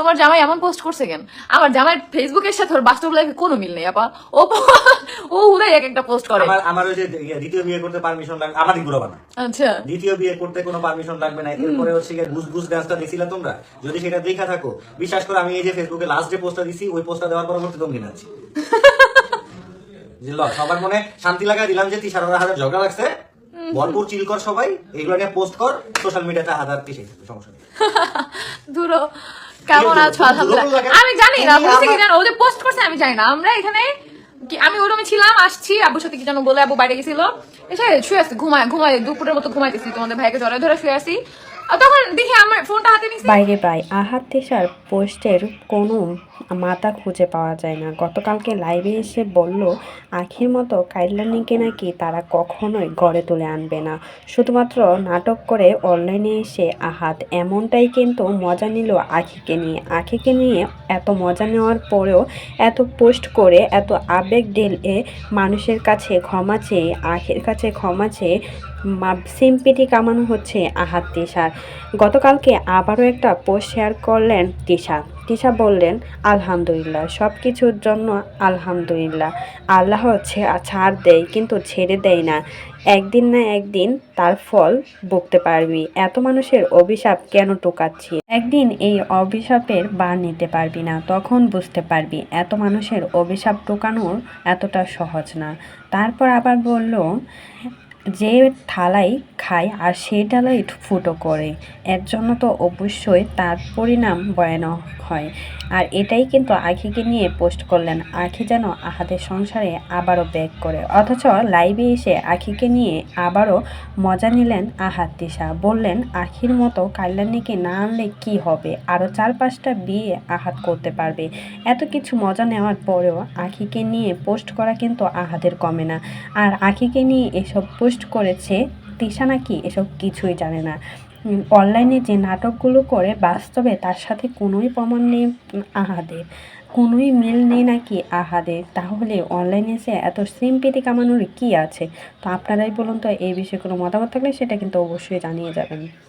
তোমার জামাই এমন পোস্ট করছে কেন? আমার জামাই ফেসবুকের সাথে ওর বাস্তব লাইফে কোনো মিল নেই আপা। ও ও উদয় এক একটা পোস্ট করে। আমার আমার ওই যে ইয়ে, দ্বিতীয় বিয়ে করতে পারমিশন লাগবে আমাদেরগুলো বানা আচ্ছা। দ্বিতীয় বিয়ে করতে কোনো পারমিশন লাগবে না। এরপরে হচ্ছে গিয়ে গুস গুস ডান্সটা দিছিলা তোমরা? যদি সেটা দেখা থাকো বিশ্বাস করো আমি এই যে ফেসবুকে লাস্ট যে পোস্টটা দিছি ওই পোস্টটা দেওয়ার পরবর্তী তুমি নাচি যে ল, সবার মনে শান্তি লাগাই দিলাম যে তিসার হাজার ঝগড়া লাগছে। ভরপুর চিল কর সবাই এগুলো নিয়ে পোস্ট কর সোশ্যাল মিডিয়াতে হাজার কিসে সমস্যা নেই। ধুরো। কেমন আছো? আলহামদুলিল্লাহ। আমি জানি না বুঝতে কি জানো ও যে পোস্ট করছে আমি জানি না। আমরা এখানে আমি ওরমে রুমে ছিলাম আসছি আব্বুর সাথে কি যেন বলে আব্বু বাইরে গেছিল। এসে শুয়ে আসছি ঘুমায় ঘুমায় দুপুরের মতো ঘুমাইতেছি তোমাদের ভাইকে জড়ায় ধরে শুয়ে আসি তখন দেখি আমার ফোনটা হাতে বাইরে প্রায় আহাত তেসার পোস্টের কোনো মাথা খুঁজে পাওয়া যায় না। গতকালকে লাইভে এসে বলল, আখির মতো কাইলানিকে নাকি তারা কখনোই গড়ে তুলে আনবে না। শুধুমাত্র নাটক করে অনলাইনে এসে আহাত এমনটাই কিন্তু মজা নিল আখিকে নিয়ে। আখিকে নিয়ে এত মজা নেওয়ার পরেও এত পোস্ট করে এত আবেগ ঢেলে মানুষের কাছে ক্ষমা চেয়ে, আখির কাছে ক্ষমা চেয়ে সিম্পিটি কামানো হচ্ছে আহাত তিশার। গতকালকে আবারও একটা পোস্ট শেয়ার করলেন তিশা। তিশা বললেন, আলহামদুলিল্লাহ সব কিছুর জন্য আলহামদুলিল্লাহ। আল্লাহ ছাড় দেয় কিন্তু ছেড়ে দেয় না। একদিন না একদিন তার ফল ভুগতে পারবি। এত মানুষের অভিশাপ কেন টোকাচ্ছি? একদিন এই অভিশাপের বার নিতে পারবি না, তখন বুঝতে পারবি এত মানুষের অভিশাপ টোকানোর এতটা সহজ না। তারপর আবার বলল যে থালাই খায় আর সেই ডালাই ফুটো করে, এর জন্য তো অবশ্যই তার পরিণাম ভয়ানক হয়। আর এটাই কিন্তু আখিকে নিয়ে পোস্ট করলেন। আখি যেন আহাদের সংসারে আবারও ব্যাক করে। অথচ লাইভে এসে আখিকে নিয়ে আবারও মজা নিলেন আহাত দিশা বললেন, আখির মতো কাল্যাণীকে না আনলে কি হবে? আরও চার পাঁচটা বিয়ে আহাত করতে পারবে। এত কিছু মজা নেওয়ার পরেও আখিকে নিয়ে পোস্ট করা কিন্তু আহাদের কমে না। আর আখিকে নিয়ে এসব পোস্ট করেছে, তিশা নাকি এসব কিছুই জানে না। অনলাইনে যে নাটকগুলো করে, বাস্তবে তার সাথে কোনোই প্রমাণ নেই আহাদের। কোনোই মিল নেই নাকি আহাদের। তাহলে অনলাইনে সে এত সিম্পিতি কামানোর কী আছে? তো আপনারাই বলুন তো, এই বিষয়ে কোনো মতামত থাকলে সেটা কিন্তু অবশ্যই জানিয়ে যাবেন।